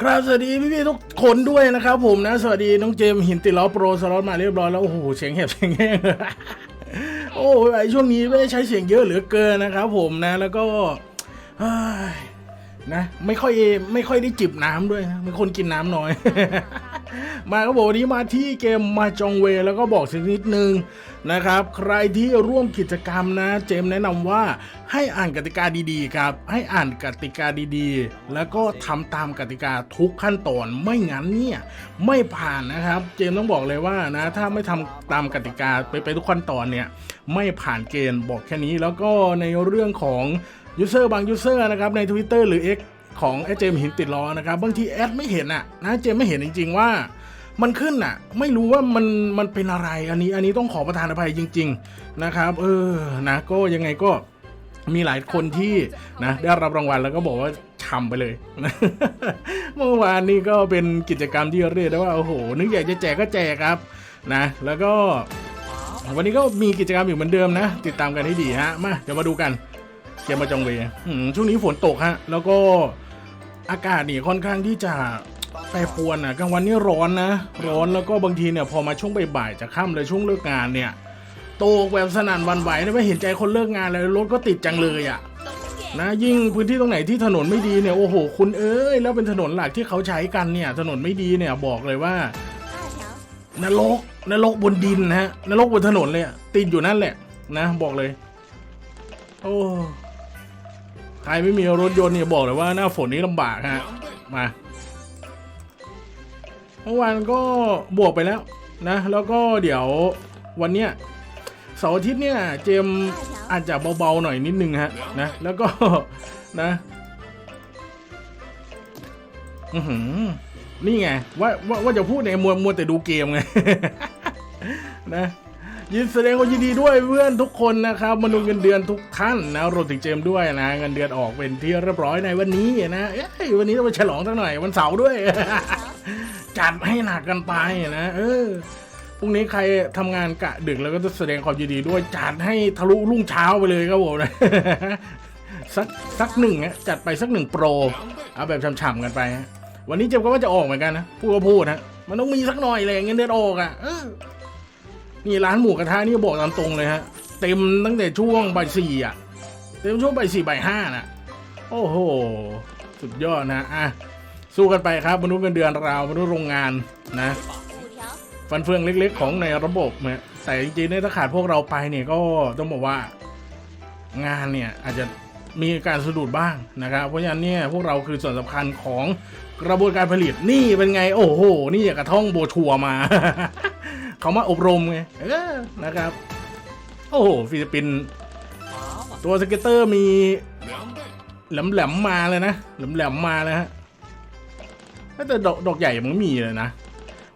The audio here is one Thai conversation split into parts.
ครับสวัสดีพี่ๆทุกคนด้วยนะครับผมนะ สวัสดีน้องเจมส์หินติล้อโปรสล็อตมาเรียบร้อยแล้ว โอ้โหเสียงแหบเสียงแห้งโอ้ยไอช่วงนี้ไม่ได้ใช้เสียงเยอะเหลือเกินนะครับผมนะแล้วก็นะไม่ค่อยไม่ค่อยได้จิบน้ำด้วยนะเป็นคนกินน้ำน้อย มาก็บอกวันนี้มาที่เกมมาจองเวแล้วก็บอกสักนิดนึงนะครับ ใครที่ร่วมกิจกรรมนะ เจมแนะนำว่าให้อ่านกติกาดีๆครับ ให้อ่านกติกาดีๆ แล้วก็ทำตามกติกาทุกขั้นตอนไม่งั้นเนี่ยไม่ผ่านนะครับ เจมต้องบอกเลยว่านะ ถ้าไม่ทำตามกติกาไปไปทุกขั้นตอนเนี่ยไม่ผ่านเกณฑ์บอกแค่นี้แล้วก็ในเรื่องของยูเซอร์บางยูเซอร์นะครับใน Twitter หรือ X ของไอ้เจมส์หินติดล้อนะครับบางทีแอดไม่เห็นอะนะเจมไม่เห็นจริง ๆ ว่ามันขึ้นอะ ไม่รู้ว่ามันมันเป็นอะไรอันนี้อันนี้ต้องขอประทานอภัยจริง ๆนะครับ เออนะก็ยังไงก็มีหลายคนที่นะได้รับรางวัลแล้วก็บอกว่าทำไปเลย เมื่อวานนี้ก็เป็นกิจกรรมที่เรียกได้ว่าโอ้โห นึกอยากจะแจกก็แจกครับนะ แล้วก็วันนี้ก็มีกิจกรรมอยู่เหมือนเดิมนะ ติดตามกันให้ดีฮะ มาเดี๋ยวมาดูกัน เกมมาจองเวย์อืมช่วงนี้ฝนตกฮะ แล้วก็ อากาศนี่ค่อนข้างที่จะแปรปรวนอะกลางวันนี่ร้อนนะ ร้อนแล้วก็บางทีเนี่ยพอมาช่วงบ่ายๆจะค่ำเลยช่วงเลิกงานเนี่ยตกแบบสนั่นวันไหวนะไม่เห็นใจคนเลิกงานเลยรถก็ติดจังเลยอะนะยิ่งพื้นที่ตรงไหนที่ถนนไม่ดีเนี่ยโอ้โห คุณเอ้ยแล้วเป็นถนนหลักที่เขาใช้กันเนี่ย ถนนไม่ดีเนี่ยบอกเลยว่านรกนรกบนดินนะฮะนรกบนถนนเลยติดอยู่นั่นแหละ นะ บอกเลย โอ้ ใครไม่มีรถยนต์เนี่ยบอกเลยว่าหน้าฝนนี้ลำบากฮะ มาเมื่อวานก็บวกไปแล้วนะ แล้วก็เดี๋ยววันเนี้ยเสาร์อาทิตย์เนี่ยเจมอาจจะเบาๆหน่อยนิดนึงฮะนะแล้วก็นะอือหือนี่ไงว่าว่าว่าจะพูดในมัวมัวแต่ดูเกมไงนะ ยินแสดงความยินดีด้วยเพื่อนทุกคนนะครับมนุษย์เงินเดือนทุกท่านนะรวมถึงเจมด้วยนะเงินเดือนออกเป็นที่เรียบร้อยในวันนี้นะเอ้ยวันนี้ต้องไปฉลองสักหน่อยวันเสาร์ด้วย จัดให้หนักกันไปนะเออพรุ่งนี้ใครทำงานกะดึกแล้วก็จะแสดงความยินดีด้วยจัดให้ทะลุรุ่งเช้าไปเลยครับผมนะสักสักหนึ่งอะจัดไปสักหนึ่งโปรเอาแบบฉ่ำๆกันไป วันนี้เจมก็ว่าจะออกเหมือนกันนะพูดก็พูดฮะมันต้องมีสักหน่อยเลยเงินเดือนออกอะ นี่ร้านหมูกระทะนี่บอกตามตรงเลยฮะ เต็มตั้งแต่ช่วงบ่ายสี่อะ เต็มช่วงบ่ายสี่บ่ายห้าน่ะ โอ้โห สุดยอดนะอะสู้กันไปครับมนุษย์เงินเดือนเรามนุษย์โรงงานนะ ฟันเฟืองเล็ก ๆ ของในระบบเนี่ยแต่จริงๆเนี่ยถ้าขาดพวกเราไปเนี่ยก็ต้องบอกว่า งานเนี่ยอาจจะมีการสะดุดบ้างนะครับ เพราะฉะนั้นเนี่ยพวกเราคือส่วนสำคัญของกระบวนการผลิตนี่เป็นไง โอ้โห นี่อยากกระท่องโบชัวมา เขามาอบรมไงเออนะครับ โอ้โหฟิลิปปินส์ตัวสเก็ตเตอร์มีแหลมๆมมาเลยนะแหลมๆมมาเลยฮะแต่ดอกดอกใหญ่มันมีเลยนะ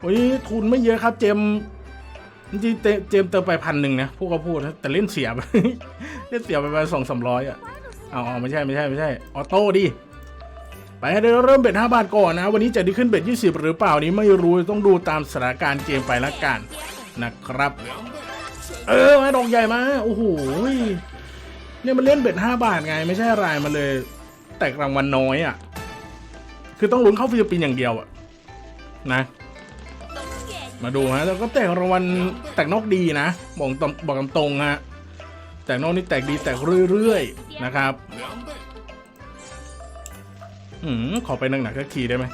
โอ้ยทุนไม่เยอะครับ เจมจริงเจมเติมไปพันหนึ่งนะพวกเขาพูดนะแต่เล่นเสียไปเล่นเสียไปประมาณสองสามร้อยอะเอาเอาไม่ใช่ไม่ใช่ไม่ใช่ออโต้ดิ ไปให้ได้เริ่มเบ็ด5บาทก่อนนะ วันนี้จะได้ขึ้นเบ็ด20 หรือเปล่านี้ไม่รู้ต้องดูตามสถานการณ์เกมไปละกันนะครับ เออมาดอกใหญ่มาโอ้โหเนี่ยมันเล่นเบ็ด5บาทไง ไม่ใช่อะไรมาเลย แต่รางวัลน้อยอะ คือต้องลุ้นเข้าฟิลิปปินส์อย่างเดียวอะนะ มาดูฮะแล้วก็แตกรางวัลแตกนอกดีนะบอกตรงบอกตรงฮะแตกนอกนี่แตกดีแตกเรื่อยๆนะครับ อืมขอไปหนักๆก็ขี่ได้ไหม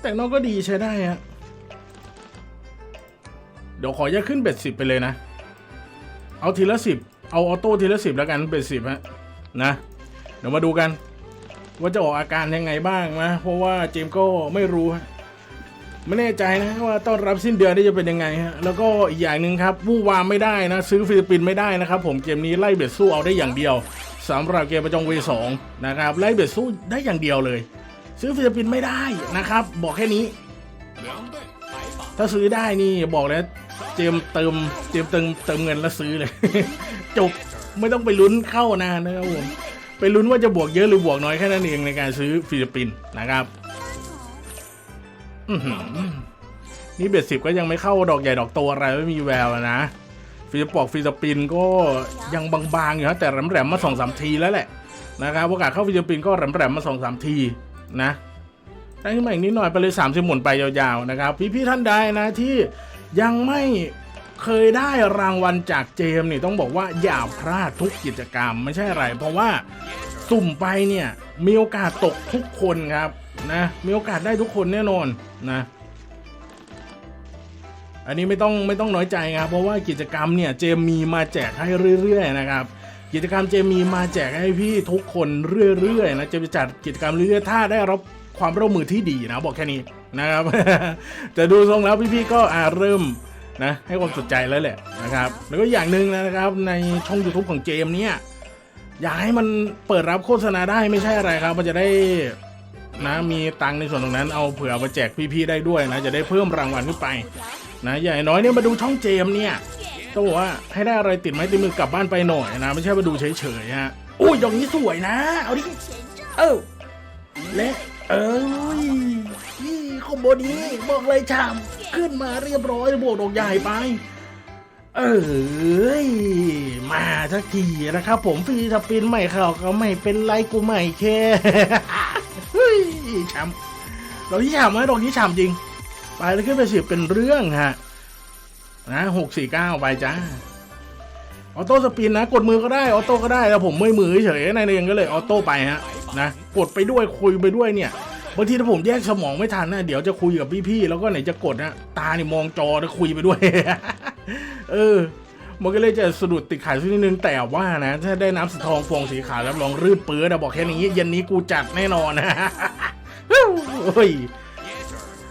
แตกนอกก็ดีใช้ได้ฮะ เดี๋ยวขอแยกขึ้นเบ็ดสิบไปเลยนะ เอาทีละสิบ เอาออโต้ทีละสิบแล้วกันเบ็ดสิบฮะ นะ เดี๋ยวมาดูกัน ว่าจะออกอาการยังไงบ้างนะ เพราะว่าเจมส์ก็ไม่รู้ฮะ ไม่แน่ใจนะว่าต้อนรับสิ้นเดือนนี่จะเป็นยังไงฮะแล้วก็อีกอย่างหนึ่งครับวู่วามไม่ได้นะ ซื้อฟิลิปปินส์ไม่ได้นะครับ ผมเกมนี้ไล่เบ็ดสู้เอาได้อย่างเดียวสำหรับเกมประจงเวสองนะครับไล่เบ็ดสู้ได้อย่างเดียวเลย ซื้อฟิลิปปินส์ไม่ได้นะครับ บอกแค่นี้ ถ้าซื้อได้นี่บอกแล้วเจมเติมเจมเติมเติมเงินแล้วซื้อเลย จบไม่ต้องไปลุ้นเข้านานนะครับผมไปลุ้นว่าจะบวกเยอะหรือบวกน้อยแค่นั้นเองในการซื้อฟิลิปปินส์นะครับ นี่เบ็ดสิบก็ยังไม่เข้าดอกใหญ่ดอกโตอะไรไม่มีแววนะฟิลิปปอกฟิลิปปินก็ยังบางๆอยู่ฮะแต่แหลมๆมาสองสามทีแล้วแหละนะครับโอกาสเข้าฟิลิปปินก็แหลมๆมาสองสามทีนะได้ขึ้นมาอีกนิดหน่อยไปเลยสามสิบหมุนไปยาวๆนะครับ พี่ๆท่านใดนะที่ยังไม่เคยได้รางวัลจากเจมนี่ต้องบอกว่าอย่าพลาดทุกกิจกรรมไม่ใช่อะไร เพราะว่าสุ่มไปเนี่ยมีโอกาสตกทุกคนครับ นะ มีโอกาสได้ทุกคนแน่นอนนะ อันนี้ไม่ต้องไม่ต้องน้อยใจครับ เพราะว่ากิจกรรมเนี่ยเจมมีมาแจกให้เรื่อยๆนะครับ กิจกรรมเจมีมาแจกให้พี่ทุกคนเรื่อยๆนะจะไปจัดกิจกรรมเรื่อยๆถ้าได้รับความร่วมมือที่ดีนะบอกแค่นี้นะครับแต่ดูทรงแล้วพี่ๆก็อาเริ่มนะให้ความสนใจแล้วแหละนะครับ แล้วก็อย่างหนึ่งนะครับในช่อง YouTube ของเจมเนี่ยอยากให้มันเปิดรับโฆษณาได้ไม่ใช่อะไรครับ มันจะได้ นะมีตังค์ในส่วนตรงนั้นเอาเผื่อเอามาแจกพี่ๆได้ด้วยนะ จะได้เพิ่มรางวัลขึ้นไป นะอย่างน้อยเนี่ยมาดูช่องเจมเนี่ยต้องบอกว่าให้ได้อะไรติดไม้ติดมือกลับบ้านไปหน่อยนะ ไม่ใช่มาดูเฉยๆฮะอุ้ยดอกนี้สวยนะ เอาดิเออและเอ้ยนี่คอมโบนี้บอกเลยชามขึ้นมาเรียบร้อยบวกดอกใหญ่ไป เอ้ยมาสักทีนะครับ ผมฟรีสปินใหม่เข้าก็ไม่เป็นไรกูไม่แค่เฮ้ยช้ำดอกที่ฉ่ำไหมดอกที่ฉ่ำจริง ไปแล้วขึ้นไปสิบเป็นเรื่องฮะนะหกสี่เก้าไปจ้าออโต้สปินนะกดมือก็ได้ออโต้ก็ได้แต่ผมไม่มือเฉยๆนเรียนก็เลยออโต้ไปฮะนะกดไปด้วยคุยไปด้วยเนี่ย บางทีถ้าผมแยกสมองไม่ทันนะเดี๋ยวจะคุยกับพี่ๆแล้วก็ไหนจะกดนะตาเนี่ยมองจอแล้วคุยไปด้วย เออ มันก็เลยจะสะดุดติดขายสักนิดนึงแต่ว่านะ ถ้าได้น้ำสีทองฟองสีขาวรับรองรืดเปื้อนะบอกแค่นี้เย็นนี้กูจัดแน่นอนนะเฮ้ย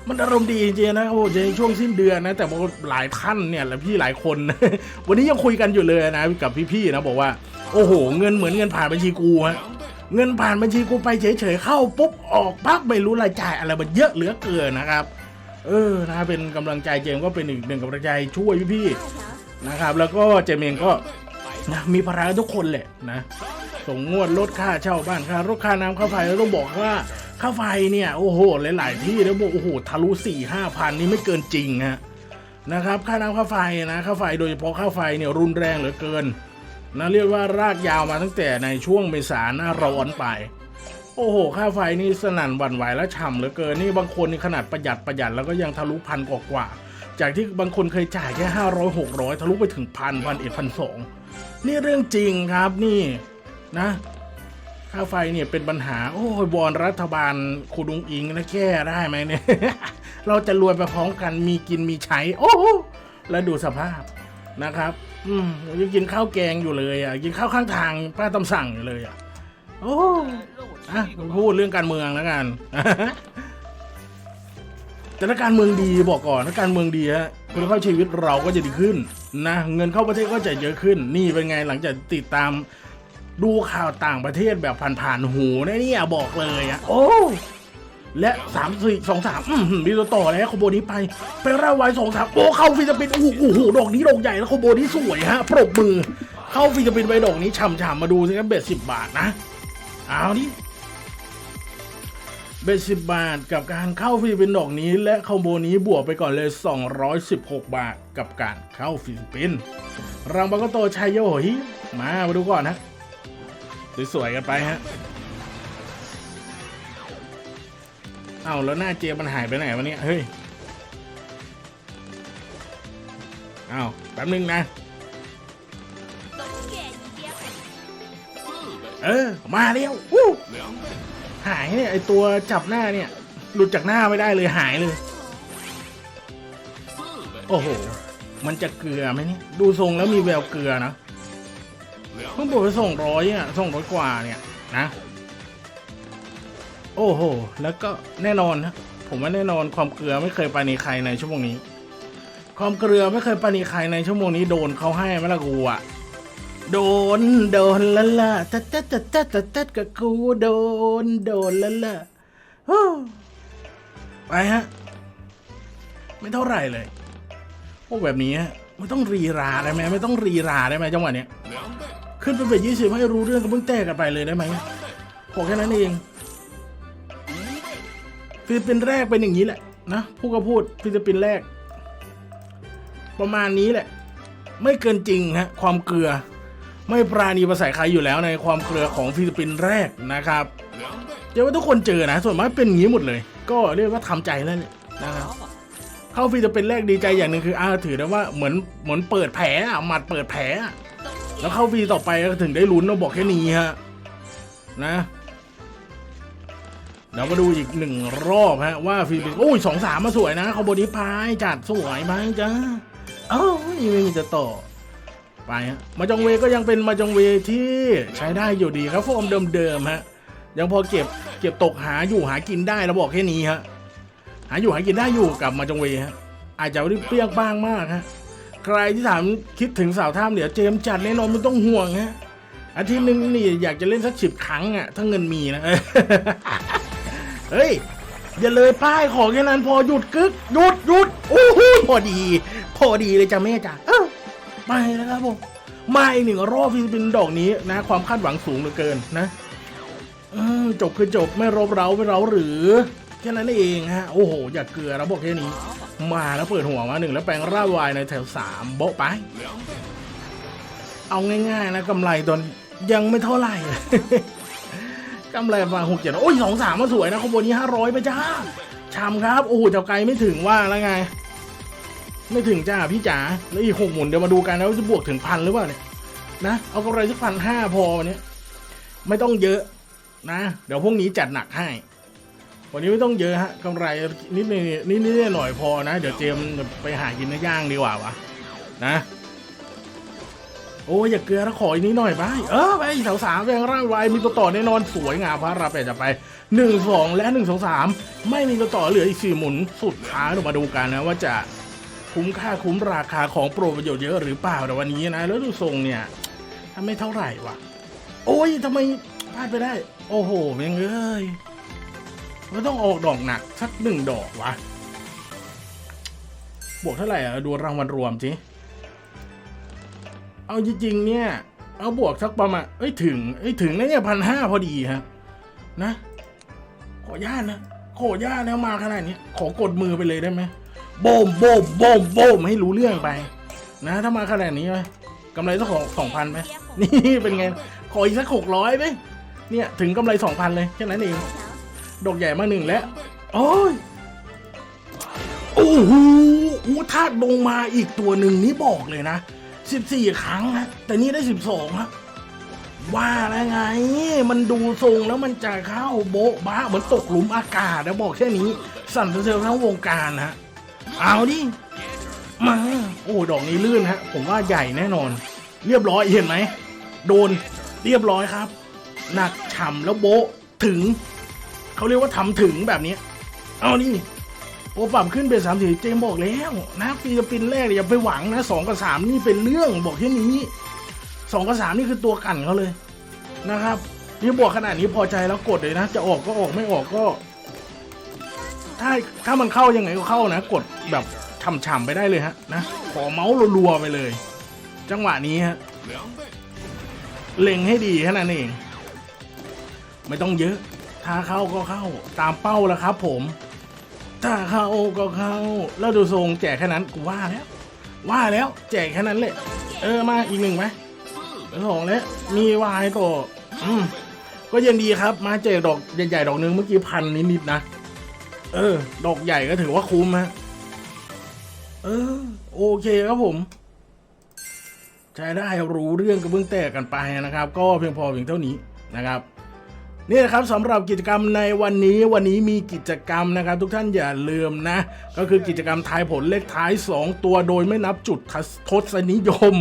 มันอารมณ์ดีจริงๆนะโอ้ในช่วงสิ้นเดือนนะ แต่ว่าหลายท่านเนี่ยและพี่หลายคน วันนี้ยังคุยกันอยู่เลยนะกับพี่ๆนะบอกว่า โอ้โห เงินเหมือนเงินผ่านบัญชีกูฮะ เงินผ่านบัญชีกูไปเฉยๆเข้าปุ๊บออกปั๊บไม่รู้รายจ่ายอะไรมันเยอะเหลือเกินนะครับ เออนะเป็นกำลังใจเจมก็เป็นอีกหนึ่งกำลังใจช่วยพี่ๆนะครับ แล้วก็เจมเองก็นะมีภาระทุกคนแหละนะส่งงวดลดค่าเช่าบ้านค่ารถค่าน้ำค่าไฟแล้วต้องบอกว่าค่าไฟเนี่ยโอ้โหหลาย ๆ ที่แล้วบอกโอ้โหทะลุสี่ห้าพันนี่ไม่เกินจริงฮะนะครับ ค่าน้ำค่าไฟนะค่าไฟโดยเฉพาะค่าไฟเนี่ยรุนแรงเหลือเกิน นะเรียกว่ารากยาวมาตั้งแต่ในช่วงเมษาหน้าร้อนไป โอ้โห ค่าไฟนี่สนั่นหวั่นไหวและฉ่ำเหลือเกินนี่บางคนนี่ขนาดประหยัดประหยัดแล้วก็ยังทะลุพันกว่าๆจากที่บางคนเคยจ่ายแค่ห้าร้อยหกร้อยทะลุไปถึงพันพันเอ็ดพันสองนี่เรื่องจริงครับนี่นะค่าไฟเนี่ยเป็นปัญหา โอ้ยวอนรัฐบาลคุณอุงอิงนะแก้ได้ไหมเนี่ย เราจะรวยไปพร้อมกันมีกินมีใช้ โอ้ แล้วดูสภาพ นะครับ อืมยังกินข้าวแกงอยู่เลยอะ กินข้าวข้างทางป้าตำสั่งอยู่เลยอะ โอ้อะพูดเรื่องการเมืองแล้วกัน แต่ถ้าการเมืองดีบอกก่อนถ้าการเมืองดีฮะคุณภาพชีวิตเราก็จะดีขึ้นนะเงินเข้าประเทศก็จะเยอะขึ้น นี่เป็นไงหลังจากติดตามดูข่าวต่างประเทศแบบผ่านๆหูนะเนี่ยบอกเลยอะโอ้ และสามสี่สองสามอืมมีตัวต่อแล้วขบวนนี้ไปไปร่าไว้สองสามโอ้เข้าฟิลิปปินส์โอ้โหดอกนี้ดอกใหญ่แล้วขบวนนี้สวยฮะปรบมือ เข้าฟิลิปปินส์ไปดอกนี้ช่ำๆมาดูสิครับเบ็ดสิบบาทนะเอาดิเบ็ดสิบบาทกับการเข้าฟิลิปปินส์ดอกนี้ และคอมโบนี้บวกไปก่อนเลย 216 บาทกับการเข้าฟิลิปปินส์รังบากโตชัยโยหิมามาดูก่อนนะสวยๆกันไปฮะ เอ้าแล้วหน้าเจมันหายไปไหนวะเนี่ยเฮ้ยเอ้าแป๊บนึงนะ เออ มาเร็ววู้หายเนี่ยไอตัวจับหน้าเนี่ย หลุดจากหน้าไม่ได้เลยหายเลย โอ้โห มันจะเกลือไหมเนี่ย ดูทรงแล้วมีแววเกลือนะเพิ่งบอกไปส่งร้อยอะส่งร้อยกว่าเนี่ยนะ โอ้โห แล้วก็แน่นอนนะผมว่าแน่นอนความเกลือไม่เคยปรานีใครในชั่วโมงนี้ ความเกลือไม่เคยปรานีใครในชั่วโมงนี้โดนเขาให้ไหมล่ะกูอะโดนโดนละละตัดตัดตัดตัดตัดตัดกับกูโดนโดนละละไปฮะ ไม่เท่าไหร่เลยพวกแบบนี้ไม่ต้องรีราได้ไหมไม่ต้องรีราได้ไหมจังหวะเนี้ยขึ้นเป็นแบบยี่สิบให้รู้เรื่องก็เพิ่งแตกกันไปเลยได้ไหมขอแค่นั้นเอง ฟิลิปปินส์แรกเป็นอย่างนี้แหละนะพูดก็พูดฟิลิปปินส์แรก ประมาณนี้แหละ ไม่เกินจริงฮะความเกลือ ไม่ปราณีประสายใครอยู่แล้วในความเครือของฟิลิปปินส์แรกนะครับเดี๋ยวว่าทุกคนเจอนะ ส่วนมากเป็นอย่างนี้หมดเลย ก็เรียกว่าทำใจแล้วเนี่ยนะครับเข้าฟิลิปปินส์แรกดีใจอย่างหนึ่งคืออ้าถือได้ว่าเหมือนเหมือนเปิดแผลอะหมัดเปิดแผลแล้วเข้าฟีต่อไปก็ถึงได้ลุ้นเราบอกแค่นี้ฮะนะ เดี๋ยวมาดูอีกหนึ่งรอบฮะว่าฟิลิปปินส์โอ้ยสองสามมาสวยนะเขาบอดี้พายจัดสวยมากจ้าเอ้าไม่มีจะต่อไปฮะมาจองเวก็ยังเป็นมาจองเวที่ใช้ได้อยู่ดีครับฟอร์มเดิมๆฮะยังพอเก็บเก็บตกหาอยู่หากินได้เราบอกแค่นี้ฮะหาอยู่หากินได้อยู่กับมาจองเวฮะอาจจะไม่ได้เปรี้ยงบ้างมากฮะใครที่ถามคิดถึงสาวท่ามเดี๋ยวเจมส์จัดแน่นอนไม่ต้องห่วงฮะอาทิตย์หนึงนี่อยากจะเล่นสักสิบครั้งอะถ้าเงินมีนะ เฮ้ย อย่าเลยป้ายขอแค่นั้นพอหยุดกึกหยุดหยุดโอ้โหพอดี พอดีเลยจ้ะแม่จ้ะเอ้าไม่นะครับผมมาอีกหนึ่งรอบฟิลิปปินส์ดอกนี้นะ ความคาดหวังสูงเหลือเกินนะอืมจบคือจบไม่รบเร้าไม่เร้าหรือแค่นั้นเองฮะโอ้โห อย่าเกลือแล้วบอกแค่นี้ มาแล้วเปิดหัวมาหนึ่งแล้วแปลงร่าวายในแถวสามโบ๊ะไป เอาง่ายๆนะกำไรตอนยังไม่เท่าไหร่ กำไรมาหกเจ็ดโอ้ยสองสามมาสวยนะขบวนนี้ห้าร้อยไปจ้าชามครับ โอ้โหเจ้าไกลไม่ถึงว่าแล้วไง ไม่ถึงจ้าพี่จ๋าแล้วอีกหกหมุนเดี๋ยวมาดูกันนะว่าจะบวกถึงพันหรือเปล่าเนี่ยนะเอากำไรสักพันห้าพอวันนี้ไม่ต้องเยอะนะ เดี๋ยวพวกนี้จัดหนักให้ วันนี้ไม่ต้องเยอะฮะกำไรนิดนิดนิดนิดหน่อยพอนะ เดี๋ยวเจมไปหากินเนื้อย่างดีกว่าวะนะ โอ้ยอย่าเกลือแล้วขออีกนิดหน่อยไปเออไปสาวสาวแรงร่างวมีตัวต่อแน่นอนสวยงามพระรับไปจะไปหนึ่งสองและหนึ่งสองสามไม่มีตัวต่อเหลืออีกสี่หมุนสุดท้ายเรามาดูกันนะว่าจะคุ้มค่าคุ้มราคาของโปรประโยชน์เยอะหรือเปล่าแต่วันนี้นะแล้วดูทรงเนี่ยทำไม่เท่าไหร่วะโอ้ยทำไมพลาดไปได้ โอ้โหแม่งเอ้ยมันต้องออกดอกหนักสักหนึ่งดอกวะบวกเท่าไหร่อะดูรางวัลรวมจิ เอาจริงๆเนี่ย เอาบวกสักประมาณเอ้ยถึงเอ้ยถึงนะเนี่ยพันห้าพอดีฮะนะ ขอญาตนะขอญาตแล้วมาขนาดนี้ขอกดมือไปเลยได้ไหมโบมโบมโบมโบมให้รู้เรื่องไป นะ ถ้ามาขนาดนี้ไหมกำไรสักสองพันไหมนี่เป็นไงขออีกสักหกร้อยไหมเนี่ยถึงกำไรสองพันเลยแค่นั้นเองดอกใหญ่มาหนึ่งแล้วโอ้ยโอ้โหอู้ถ้าลงมาอีกตัวหนึ่งนี่บอกเลยนะ สิบสี่ครั้งนะแต่นี่ได้สิบสองฮะว่าแล้วไง มันดูทรงแล้วมันจะเข้าโบ๊ะบ้าเหมือนตกหลุมอากาศนะบอกแค่นี้ สั่นสะเทือนทั้งวงการฮะ เอาดิ มา โอ้ดอกนี้ลื่นฮะ ผมว่าใหญ่แน่นอน เรียบร้อยเห็นไหม โดนเรียบร้อยครับ หนักฉ่ำแล้วโบ๊ะถึง เขาเรียกว่าทำถึงแบบนี้ เอานี่ โอปรับขึ้นเป็นสามสี่เจมบอกแล้วนะฟิลิปปินส์แรกเนี่ยอย่าไปหวังนะสองกับสามนี่เป็นเรื่องบอกแค่นี้สองกับสามนี่คือตัวกันเขาเลยนะครับนี่บวกขนาดนี้พอใจแล้วกดเลยนะ จะออกก็ออกไม่ออกก็ ถ้าถ้ามันเข้ายังไงก็เข้านะ กดแบบฉ่ำๆไปได้เลยฮะนะขอเมาส์รัวๆไปเลย จังหวะนี้ฮะเล็งให้ดีแค่นั้นเอง ไม่ต้องเยอะ ถ้าเข้าก็เข้า ตามเป้าแล้วครับผม ถ้าเข้าก็เข้า แล้วดูทรงแจกแค่นั้นกูว่าแล้ว ว่าแล้วแจกแค่นั้นเลยเออมาอีกหนึ่งไหมสองแล้วมีวายก็อืมก็ยังดีครับ มาแจกดอกใหญ่ๆดอกหนึงเมื่อกี้พันนิดๆนะ เออ ดอกใหญ่ก็ถือว่าคุ้มฮะเออ โอเคครับผมใช้ได้รู้เรื่องกระเบื้องแตกกันไปนะครับ ก็เพียงพอเพียงเท่านี้นะครับ นี่นะครับสำหรับกิจกรรมในวันนี้วันนี้มีกิจกรรมนะครับ ทุกท่านอย่าลืมนะ ก็คือกิจกรรมทายผลเลขท้าย 2 ตัวโดยไม่นับจุดทศนิยม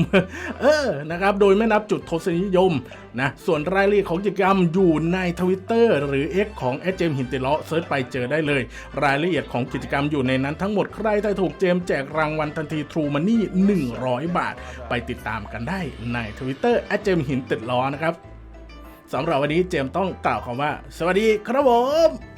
เออนะครับโดยไม่นับจุดทศนิยมนะส่วนรายละเอียดของกิจกรรมอยู่ใน Twitter หรือ X ของแอดเจมหินติเลาะเซิร์ชไปเจอได้เลย รายละเอียดของกิจกรรมอยู่ในนั้นทั้งหมดใครทาถูกเจมแจกรางวัลทันที True Money 100 บาท ไปติดตามกันได้ใน Twitter แอดเจมหินติดล้อนะครับ สำหรับวันนี้เจมต้องกล่าวคำว่า สวัสดีครับผม